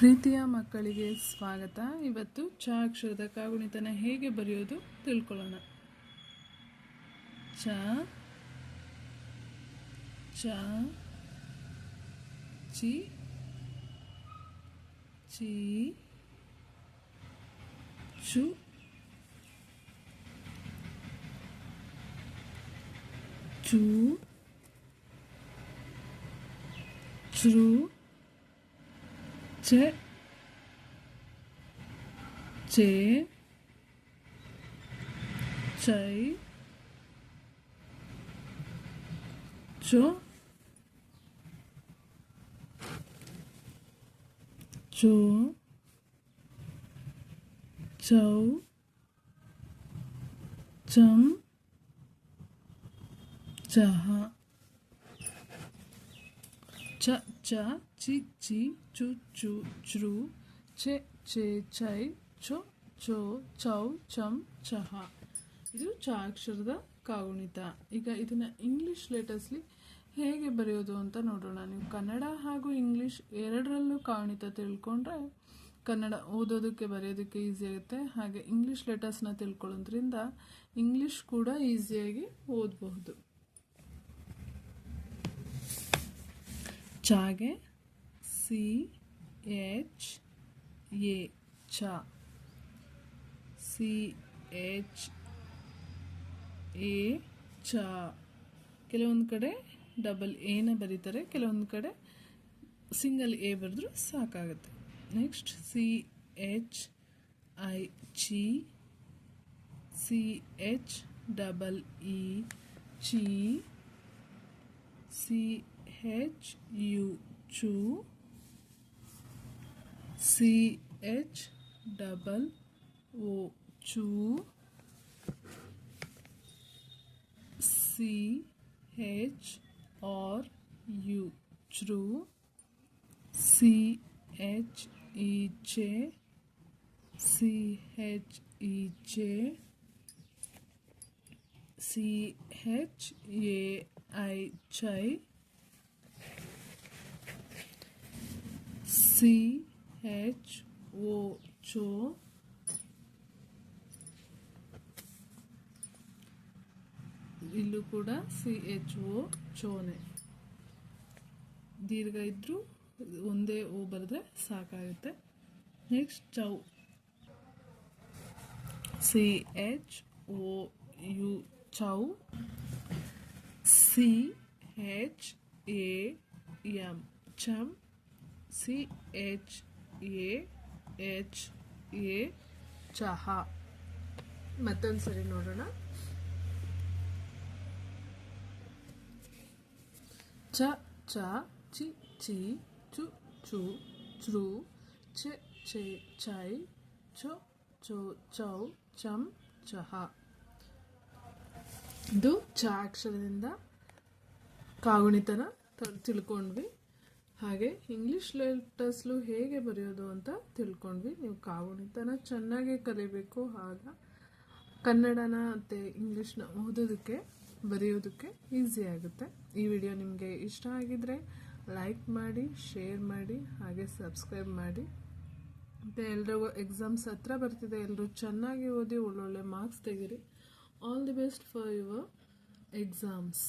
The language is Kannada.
ಪ್ರೀತಿಯ ಮಕ್ಕಳಿಗೆ ಸ್ವಾಗತ. ಇವತ್ತು ಚ ಅಕ್ಷರದ ಕಾಗುಣಿತನ ಹೇಗೆ ಬರೆಯೋದು ತಿಳ್ಕೊಳ್ಳೋಣ. ಚ ಚ, ಚಿ ಚಿ ಚು ಚೂ, ಚೃ ಚೆ ಚೆ ಚೈ ಚೊ ಚೋ ಚೌ ಚಂ ಚಹ ಚ ಚ ಚಿ ಚಿ, ಚು ಚು ಚ್ರು ಚೆ ಚೆ ಚೈ ಚೊ ಚೋ ಚೌ ಚಂ ಚಹ ಇದು ಚ ಅಕ್ಷರದ ಕಾಗುಣಿತ. ಈಗ ಇದನ್ನ ಇಂಗ್ಲಿಷ್ ಲೆಟರ್ಸ್ಲಿ ಹೇಗೆ ಬರೆಯೋದು ಅಂತ ನೋಡೋಣ. ನೀವು ಕನ್ನಡ ಹಾಗೂ ಇಂಗ್ಲಿಷ್ ಎರಡರಲ್ಲೂ ಕಾಗುಣಿತ ತಿಳ್ಕೊಂಡ್ರೆ ಕನ್ನಡ ಓದೋದಕ್ಕೆ, ಬರೆಯೋದಕ್ಕೆ ಈಸಿ ಆಗುತ್ತೆ. ಹಾಗೆ ಇಂಗ್ಲಿಷ್ ಲೆಟರ್ಸ್ನ ತಿಳ್ಕೊಳ್ಳೋದ್ರಿಂದ ಇಂಗ್ಲಿಷ್ ಕೂಡ ಈಸಿಯಾಗಿ ಓದಬಹುದು. ಚಾಗೆ ಸಿ ಎಚ್ ಎ ಚ ಸಿ ಎಚ್ ಎ ಚ ಕೆಲವೊಂದು ಕಡೆ ಡಬಲ್ ಎನ ಬರೀತಾರೆ, ಕೆಲವೊಂದು ಕಡೆ ಸಿಂಗಲ್ ಎ ಬರೆದ್ರು ಸಾಕಾಗುತ್ತೆ. ನೆಕ್ಸ್ಟ್ ಸಿ ಎಚ್ ಐ ಚಿ ಸಿ ಎಚ್ ಡಬಲ್ ಇ ಚಿ ಸಿ ಹೆಚ್ ಯು ಚು ಸಿ ಎಚ್ ಡಬಲ್ ಓ ಚೂ C H R U ಚ್ರು C H E J C H E J C H A I ಚೈ C H O ಚೋ ಇಲ್ಲೂ ಕೂಡ ಸಿ ಎಚ್ ಓ ಚೋನೆ ದೀರ್ಘ ಇದ್ದರೂ ಒಂದೇ ಓ ಬರೆದ್ರೆ ಸಾಕಾಗುತ್ತೆ. ನೆಕ್ಸ್ಟ್ ಚೌ ಸಿ ಎಚ್ ಓ ಯು ಚೌ C H A M ಚಮ್ C H A, H, A ಚಹಾ ಮತ್ತೊಂದು ಸರಿ ನೋಡೋಣ. ಚ ಚ, ಚಿ ಚಿ, ಚು ಚು, ಚೆ ಚೆ, ಚೈ, ಚೊ ಚೊ, ಚೌ, ಚಂ ಚಹಾ ಇದು ಚ ಅಕ್ಷರದಿಂದ ಕಾಗುಣಿತನ ತಿಳ್ಕೊಂಡ್ವಿ. ಹಾಗೆ ಇಂಗ್ಲಿಷ್ ಲೆಟರ್ಸ್ಲು ಹೇಗೆ ಬರೆಯೋದು ಅಂತ ತಿಳ್ಕೊಂಡ್ವಿ. ನೀವು ಕಾಗುಣಿತನ ಚೆನ್ನಾಗಿ ಕಲಿಬೇಕು. ಆಗ ಕನ್ನಡನ ಮತ್ತು ಇಂಗ್ಲೀಷ್ನ ಓದೋದಕ್ಕೆ, ಬರೆಯೋದಕ್ಕೆ ಈಸಿ ಆಗುತ್ತೆ. ಈ ವಿಡಿಯೋ ನಿಮಗೆ ಇಷ್ಟ ಆಗಿದ್ರೆ ಲೈಕ್ ಮಾಡಿ ಶೇರ್ ಮಾಡಿ, ಹಾಗೆ ಸಬ್ಸ್ಕ್ರೈಬ್ ಮಾಡಿ. ಮತ್ತು ಎಲ್ರಿಗೂ ಎಕ್ಸಾಮ್ಸ್ ಹತ್ರ ಬರ್ತಿದೆ ಎಲ್ಲರೂ ಚೆನ್ನಾಗಿ ಓದಿ ಒಳ್ಳೊಳ್ಳೆ ಮಾರ್ಕ್ಸ್ ತೆಗೀರಿ. All the best for your exams